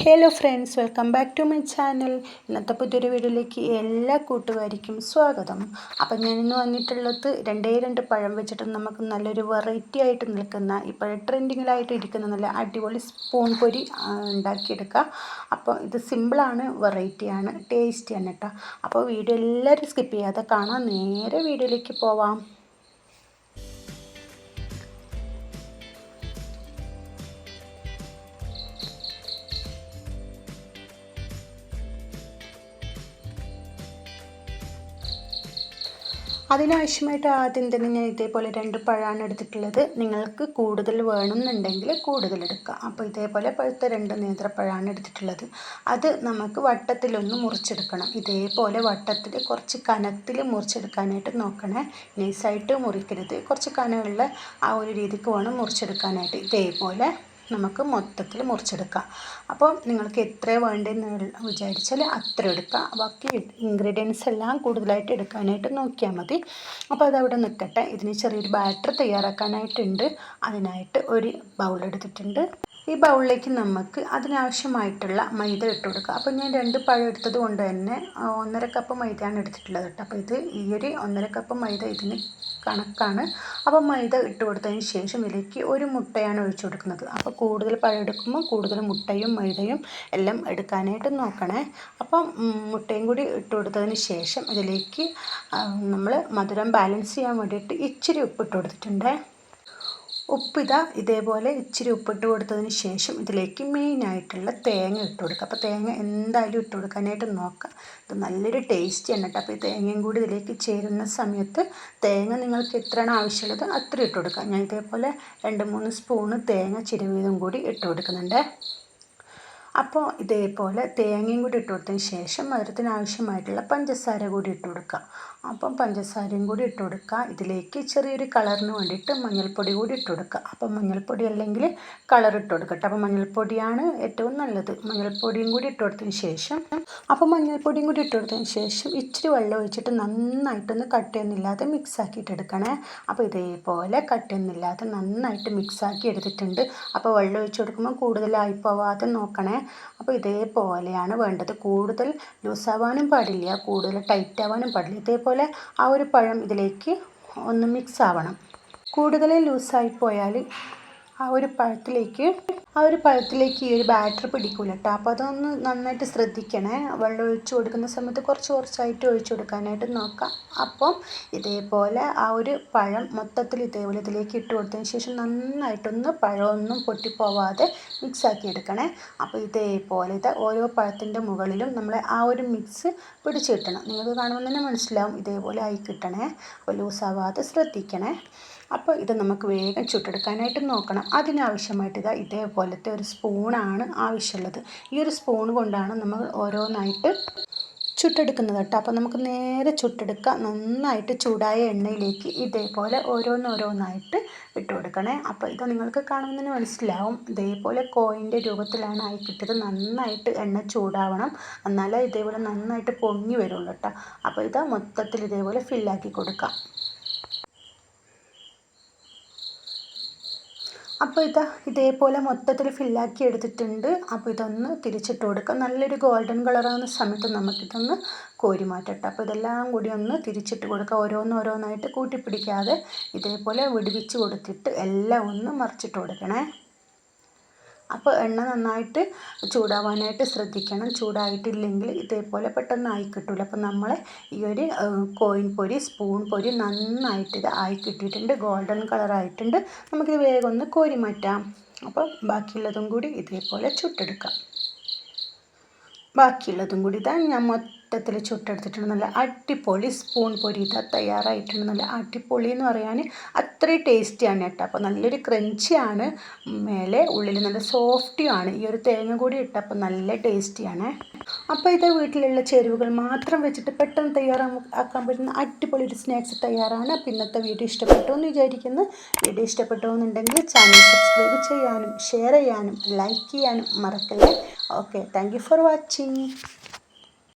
Hello friends welcome back to my channel ഇന്നത്തെ പുതിയൊരു വീഡിയോയിലേക്ക് എല്ലാ കൂട്ടുകാർക്കും സ്വാഗതം. അപ്പം ഞാനിന്ന് വന്നിട്ടുള്ളത് രണ്ടേ രണ്ട് പഴം വെച്ചിട്ട് നമുക്ക് നല്ലൊരു വെറൈറ്റി ആയിട്ട് നിൽക്കുന്ന ഇപ്പോൾ ട്രെൻഡിങ്ങിലായിട്ട് ഇരിക്കുന്ന നല്ല അടിപൊളി സ്പൂൺ പൊരി ഉണ്ടാക്കിയെടുക്കുക. അപ്പോൾ ഇത് സിമ്പിളാണ് വെറൈറ്റിയാണ് ടേസ്റ്റിയാണ് കേട്ടോ. അപ്പോൾ വീഡിയോ എല്ലാവരും സ്കിപ്പ് ചെയ്യാതെ കാണാൻ നേരെ വീഡിയോയിലേക്ക് പോവാം. അതിനാവശ്യമായിട്ട് ആദ്യം തന്നെ ഞാൻ ഇതേപോലെ രണ്ട് പഴമാണ് എടുത്തിട്ടുള്ളത്. നിങ്ങൾക്ക് കൂടുതൽ വേണമെന്നുണ്ടെങ്കിൽ കൂടുതൽ എടുക്കാം. അപ്പോൾ ഇതേപോലെ പഴുത്ത രണ്ട് നേന്ത്രപ്പഴമാണ് എടുത്തിട്ടുള്ളത്. അത് നമുക്ക് വട്ടത്തിലൊന്ന് മുറിച്ചെടുക്കണം. ഇതേപോലെ വട്ടത്തിൽ കുറച്ച് കനത്തിൽ മുറിച്ചെടുക്കാനായിട്ട് നോക്കണേ. നൈസായിട്ട് മുറിക്കരുത്. കുറച്ച് കനമുള്ള ആ ഒരു രീതിക്ക് വേണം മുറിച്ചെടുക്കാനായിട്ട്. ഇതേപോലെ നമുക്ക് മൊത്തത്തിൽ മുറിച്ചെടുക്കാം. അപ്പോൾ നിങ്ങൾക്ക് എത്ര വേണ്ടതെന്ന് വിചാരിച്ചാൽ അത്ര എടുക്കുക ബാക്കി ഇൻഗ്രീഡിയൻസ് എല്ലാം കൂടുതലായിട്ട് എടുക്കാനായിട്ട് നോക്കിയാൽ മതി. അപ്പോൾ അതവിടെ നിൽക്കട്ടെ. ഇതിന് ചെറിയൊരു ബാറ്റർ തയ്യാറാക്കാനായിട്ടുണ്ട്. അതിനായിട്ട് ഒരു ബൗൾ എടുത്തിട്ടുണ്ട്. ഈ ബൗളിലേക്ക് നമുക്ക് അതിനാവശ്യമായിട്ടുള്ള മൈദ ഇട്ട് കൊടുക്കുക അപ്പോൾ ഞാൻ രണ്ട് പഴം എടുത്തത് കൊണ്ട് തന്നെ ഒന്നര കപ്പ് മൈദയാണ് എടുത്തിട്ടുള്ളത് കേട്ടോ. അപ്പോൾ ഇത് ഈ ഒരു ഒന്നര കപ്പ് മൈദ ഇതിന് കണക്കാണ്. അപ്പോൾ മൈദ ഇട്ട് കൊടുത്തതിന് ശേഷം ഇതിലേക്ക് ഒരു മുട്ടയാണ് ഒഴിച്ചു കൊടുക്കുന്നത്. അപ്പോൾ കൂടുതൽ പഴം എടുക്കുമ്പോൾ കൂടുതൽ മുട്ടയും മൈദയും എല്ലാം എടുക്കാനായിട്ട് നോക്കണേ. അപ്പം മുട്ടയും കൂടി ഇട്ട് കൊടുത്തതിന് ശേഷം ഇതിലേക്ക് നമ്മൾ മധുരം ബാലൻസ് ചെയ്യാൻ വേണ്ടിയിട്ട് ഇച്ചിരി ഉപ്പ് ഇട്ട് കൊടുത്തിട്ടുണ്ട്. ഉപ്പിതാ ഇതേപോലെ ഇച്ചിരി ഉപ്പിട്ട് കൊടുത്തതിന് ശേഷം ഇതിലേക്ക് മെയിനായിട്ടുള്ള തേങ്ങ ഇട്ട് കൊടുക്കുക അപ്പോൾ തേങ്ങ എന്തായാലും ഇട്ട് കൊടുക്കാനായിട്ട് നോക്കുക ഇത് നല്ലൊരു ടേസ്റ്റ് ആണ് കേട്ടോ അപ്പോൾ ഈ തേങ്ങയും കൂടി ഇതിലേക്ക് ചേരുന്ന സമയത്ത് തേങ്ങ നിങ്ങൾക്ക് എത്രയാണ് ആവശ്യമുള്ളത് അത്ര ഇട്ട് കൊടുക്കുക ഞാൻ ഇതേപോലെ രണ്ട് മൂന്ന് സ്പൂണ് തേങ്ങ ചിരവീതും കൂടി ഇട്ട് കൊടുക്കുന്നുണ്ട്. അപ്പോൾ ഇതേപോലെ തേങ്ങയും കൂടി ഇട്ട് കൊടുത്തതിന് ശേഷം മധുരത്തിന് ആവശ്യമായിട്ടുള്ള പഞ്ചസാര കൂടി ഇട്ട് കൊടുക്കുക അപ്പം പഞ്ചസാരയും കൂടി ഇട്ട് കൊടുക്കുക. ഇതിലേക്ക് ചെറിയൊരു കളറിന് വേണ്ടിയിട്ട് മഞ്ഞൾപ്പൊടി കൂടി ഇട്ട് കൊടുക്കുക. അപ്പം മഞ്ഞൾപ്പൊടി അല്ലെങ്കിൽ കളർ ഇട്ട് കൊടുക്കട്ടെ. അപ്പം മഞ്ഞൾപ്പൊടിയാണ് ഏറ്റവും നല്ലത്. മഞ്ഞൾപ്പൊടിയും കൂടി ഇട്ട് കൊടുത്തതിന് ശേഷം അപ്പം മഞ്ഞൾപ്പൊടിയും കൂടി ഇട്ട് കൊടുത്തതിന് ശേഷം ഇച്ചിരി വെള്ളം ഒഴിച്ചിട്ട് നന്നായിട്ടൊന്ന് കട്ടയൊന്നുമില്ലാതെ മിക്സ് ആക്കിയിട്ട് എടുക്കണേ. അപ്പോൾ ഇതേപോലെ കട്ടയൊന്നുമില്ലാതെ നന്നായിട്ട് മിക്സ് ആക്കി എടുത്തിട്ടുണ്ട്. അപ്പോൾ വെള്ളം ഒഴിച്ച് കൊടുക്കുമ്പോൾ കൂടുതലായി പോവാതെ നോക്കണേ. അപ്പോൾ ഇതേപോലെയാണ് വേണ്ടത്. കൂടുതൽ ലൂസാവാനും പാടില്ല. കൂടുതൽ ടൈറ്റ് ആവാനും പാടില്ല. ഇതേപോലെ ആ ഒരു പഴം ഇതിലേക്ക് ഒന്ന് മിക്സ് ആവണം. കൂടുതൽ ലൂസായി പോയാൽ ആ ഒരു പഴത്തിലേക്ക് ആ ഒരു പഴത്തിലേക്ക് ഈ ഒരു ബാറ്റർ പിടിക്കൂല കേട്ടോ അപ്പോൾ അതൊന്ന് നന്നായിട്ട് ശ്രദ്ധിക്കണേ. വെള്ളം ഒഴിച്ചു കൊടുക്കുന്ന സമയത്ത് കുറച്ച് കുറച്ചായിട്ട് ഒഴിച്ചു കൊടുക്കാനായിട്ട് നോക്കാം. അപ്പം ഇതേപോലെ ആ ഒരു പഴം മൊത്തത്തിൽ ഇതേപോലെ ഇതിലേക്ക് ഇട്ട് കൊടുത്തതിന് ശേഷം നന്നായിട്ടൊന്ന് പഴമൊന്നും പൊട്ടിപ്പോവാതെ മിക്സ് ആക്കി എടുക്കണേ. അപ്പോൾ ഇതേപോലെ ഇത് ഓരോ പഴത്തിന്റെ മുകളിലും നമ്മൾ ആ ഒരു മിക്സ് പിടിച്ചു കിട്ടണം. നിങ്ങൾക്ക് കാണുമ്പോൾ തന്നെ മനസ്സിലാവും ഇതേപോലെ ആയി കിട്ടണേ. അപ്പോൾ ലൂസാവാതെ ശ്രദ്ധിക്കണേ. അപ്പോൾ ഇത് നമുക്ക് വേഗം ചുട്ടെടുക്കാനായിട്ട് നോക്കണം. അതിനാവശ്യമായിട്ട് ഇതാ ഇതേപോലത്തെ ഒരു സ്പൂണാണ് ആവശ്യമുള്ളത്. ഈ ഒരു സ്പൂൺ കൊണ്ടാണ് നമ്മൾ ഓരോന്നായിട്ട് ചുട്ടെടുക്കുന്നത് കേട്ടോ. അപ്പോൾ നമുക്ക് നേരെ ചുട്ടെടുക്കാം നന്നായിട്ട് ചൂടായ എണ്ണയിലേക്ക് ഇതേപോലെ ഓരോന്നോരോന്നായിട്ട് ഇട്ട് കൊടുക്കണേ. അപ്പോൾ ഇത് നിങ്ങൾക്ക് കാണുമ്പോൾ തന്നെ മനസ്സിലാവും. ഇതേപോലെ കോയിന്റെ രൂപത്തിലാണ് ആയി കിട്ടിയത്. നന്നായിട്ട് എണ്ണ ചൂടാവണം. എന്നാലേ ഇതേപോലെ നന്നായിട്ട് പൊങ്ങി വരുള്ളൂ കേട്ടോ. അപ്പോൾ ഇത് മൊത്തത്തിൽ ഇതേപോലെ ഫില്ലാക്കി കൊടുക്കാം അപ്പോൾ ഇതാ ഇതേപോലെ മൊത്തത്തിൽ ഫില്ലാക്കി എടുത്തിട്ടുണ്ട്. അപ്പോൾ ഇതൊന്ന് തിരിച്ചിട്ട് കൊടുക്കാം. നല്ലൊരു ഗോൾഡൻ കളറാകുന്ന സമയത്ത് നമുക്കിതൊന്ന് കോരി മാറ്റട്ടെ. അപ്പോൾ ഇതെല്ലാം കൂടി ഒന്ന് തിരിച്ചിട്ട് കൊടുക്കുക ഓരോന്നോരോന്നായിട്ട് കൂട്ടിപ്പിടിക്കാതെ ഇതേപോലെ വിടുവിച്ച് കൊടുത്തിട്ട് എല്ലാം ഒന്ന് മറിച്ചിട്ട് കൊടുക്കണേ. അപ്പോൾ എണ്ണ നന്നായിട്ട് ചൂടാവാനായിട്ട് ശ്രദ്ധിക്കണം. ചൂടായിട്ടില്ലെങ്കിൽ ഇതേപോലെ പെട്ടെന്ന് ആയി കിട്ടില്ല അപ്പോൾ നമ്മൾ ഈ ഒരു കോയിൻ പൊരി സ്പൂൺ പൊരി നന്നായിട്ട് ഇത് ആയി കിട്ടിയിട്ടുണ്ട്. ഗോൾഡൻ കളറായിട്ടുണ്ട് നമുക്കിത് വേഗം ഒന്ന് കോരി മാറ്റാം. അപ്പോൾ ബാക്കിയുള്ളതും കൂടി ഇതേപോലെ ചുട്ടെടുക്കാം. ബാക്കിയുള്ളതും കൂടി ഇതാ ഞാൻ മൊത്തത്തിൽ ചുട്ടെടുത്തിട്ടുണ്ട്. നല്ല അടിപൊളി സ്പൂൺ പൊരി ഇതാ തയ്യാറായിട്ടുണ്ട്. നല്ല അടിപൊളി എന്ന് പറയാൻ അത്രയും ടേസ്റ്റിയാണ് കേട്ടോ. അപ്പോൾ നല്ലൊരു ക്രഞ്ചിയാണ് മേലെ ഉള്ളിൽ നല്ല സോഫ്റ്റിയാണ് ഈ ഒരു തേങ്ങ കൂടി ഇട്ടപ്പോൾ നല്ല ടേസ്റ്റിയാണ് അപ്പോൾ ഇത് വീട്ടിലുള്ള ചേരുവകൾ മാത്രം വെച്ചിട്ട് പെട്ടെന്ന് തയ്യാറാക്കാൻ പറ്റുന്ന അടിപൊളി ഒരു സ്നാക്സ് തയ്യാറാണ്. അപ്പോൾ ഇന്നത്തെ വീഡിയോ ഇഷ്ടപ്പെട്ടു എന്ന് വിചാരിക്കുന്നു. വീഡിയോ ഇഷ്ടപ്പെട്ടു എന്നുണ്ടെങ്കിൽ ചാനൽ സബ്സ്ക്രൈബ് ചെയ്യാനും ഷെയർ ചെയ്യാനും ലൈക്ക് ചെയ്യാനും മറക്കല്ലേ? Okay thank for watching